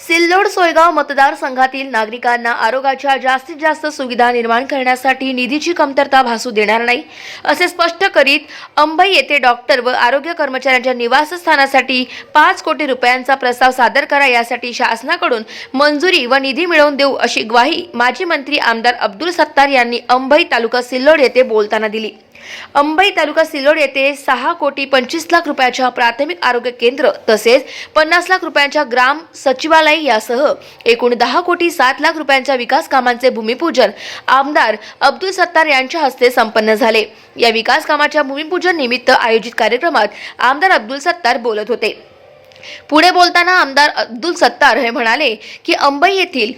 सिल्लोड सोयगाव मतदारसंघातील नागरिकांना आरोग्याच्या जास्तीत जास्त सुविधा निर्माण करण्यासाठी निधीची कमतरता भासू देणार नाही असे स्पष्ट करीत अंबई येथे डॉक्टर व आरोग्य कर्मचाऱ्यांच्या निवासस्थानासाठी पाच कोटी रुपयांचा प्रस्ताव सादर करा यासाठी शासनाकडून मंजुरी व निधी मिळवून देऊ अशी ग्वाही माजी मंत्री आमदार अब्दुल सत्तार यांनी अंबई तालुका सिल्लोड येथे बोलताना दिली. अंबई तालुका सिल्लोड येथे सहा कोटी पंचवीस लाख रुपयाच्या प्राथमिक आरोग्य केंद्र तसेच पन्नास लाख रुपयांच्या ग्राम सचिवालय यासह एकूण दहा कोटी सात लाख रुपयांच्या विकास कामांचे भूमिपूजन आमदार अब्दुल सत्तार यांच्या हस्ते संपन्न झाले. या विकास कामाच्या भूमिपूजन निमित्त आयोजित कार्यक्रमात आमदार अब्दुल सत्तार बोलत होते. पुढे बोलताना आमदार अब्दुल सत्तार हे म्हणाले की अंबई येथील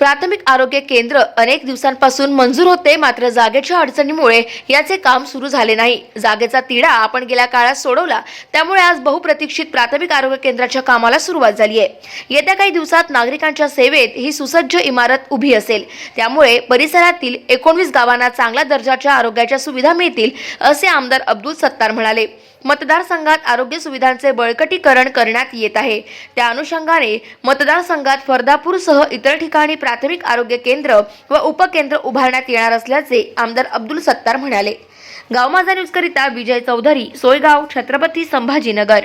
प्राथमिक आरोग्य केंद्र अनेक दिवसांपासून मंजूर होते मात्र जागेच्या अडचणीमुळे याचे काम सुरू झाले नाही. जागेचा तिढा आपण गेल्या काळात सोडवला त्यामुळे आज बहुप्रतीक्षित प्राथमिक आरोग्य केंद्राच्या कामाला सुरुवात झाली आहे. येत्या काही दिवसात नागरिकांच्या सेवेत ही सुसज्ज इमारत उभी असेल. त्यामुळे परिसरातील एकोणवीस गावांना चांगल्या दर्जाच्या आरोग्याच्या सुविधा मिळतील असे आमदार अब्दुल सत्तार म्हणाले. मतदारसंघात आरोग्य सुविधांचे बळकटीकरण करण्यात येत आहे. त्या अनुषंगाने मतदारसंघात फरदापूरसह इतर ठिकाणी प्राथमिक आरोग्य केंद्र व उपकेंद्र उभारण्यात येणार असल्याचे आमदार अब्दुल सत्तार म्हणाले. गाव माझा न्यूजकरिता विजय चौधरी सोयगाव छत्रपती संभाजीनगर.